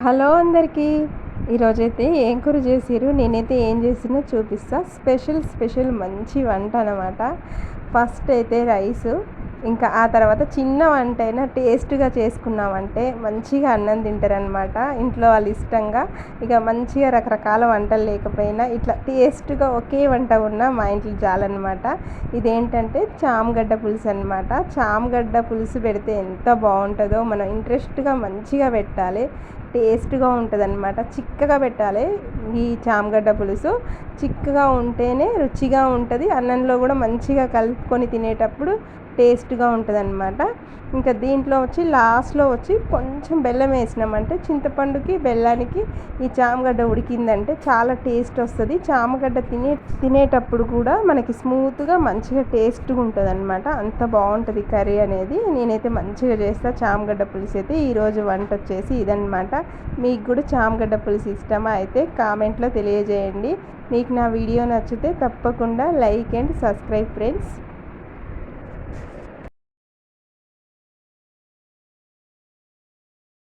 Hello అందరికీ. ఈరోజైతే ఏం కూర చేసిరు నేనైతే ఏం చేసినా చూపిస్తా. స్పెషల్ స్పెషల్ మంచి వంట అనమాట ఫస్ట్ అయితే రైసు ఇంకా ఆ తర్వాత చిన్న వంట అయినా టేస్ట్గా చేసుకున్నామంటే మంచిగా అన్నం తింటారనమాట ఇంట్లో వాళ్ళు ఇష్టంగా ఇక మంచిగా రకరకాల వంటలు లేకపోయినా ఇట్లా టేస్ట్గా ఒకే వంట ఉన్నా మా ఇంట్లో చాలన్నమాట. ఇదేంటంటే చామగడ్డ పులుసు అనమాట చామగడ్డ పులుసు పెడితే ఎంత బాగుంటుందో మనం ఇంట్రెస్ట్గా మంచిగా పెట్టాలి. టేస్ట్గా ఉంటుంది అనమాట చిక్కగా పెట్టాలి ఈ చామగడ్డ పులుసు. చిక్కగా ఉంటేనే రుచిగా ఉంటుంది. అన్నంలో కూడా మంచిగా కలుపుకొని తినేటప్పుడు టేస్ట్గా ఉంటుంది అనమాట ఇంకా దీంట్లో వచ్చి లాస్ట్లో వచ్చి కొంచెం బెల్లం వేసినామంటే చింతపండుకి బెల్లానికి ఈ చామగడ్డ ఉడికిందంటే చాలా టేస్ట్ వస్తుంది. చామగడ్డ తినే తినేటప్పుడు కూడా మనకి స్మూత్గా మంచిగా టేస్ట్గా ఉంటుంది అనమాట అంత బాగుంటుంది కర్రీ అనేది. నేనైతే మంచిగా చేస్తా. చామగడ్డ పులుసు అయితే ఈరోజు వంట వచ్చేసి ఇదనమాట మీకు కూడా చామగడ్డ పులుసు ఇష్టమా అయితే కామెంట్లో తెలియజేయండి. మీకు నా వీడియో నచ్చితే తప్పకుండా లైక్ అండ్ సబ్స్క్రైబ్ ఫ్రెండ్స్.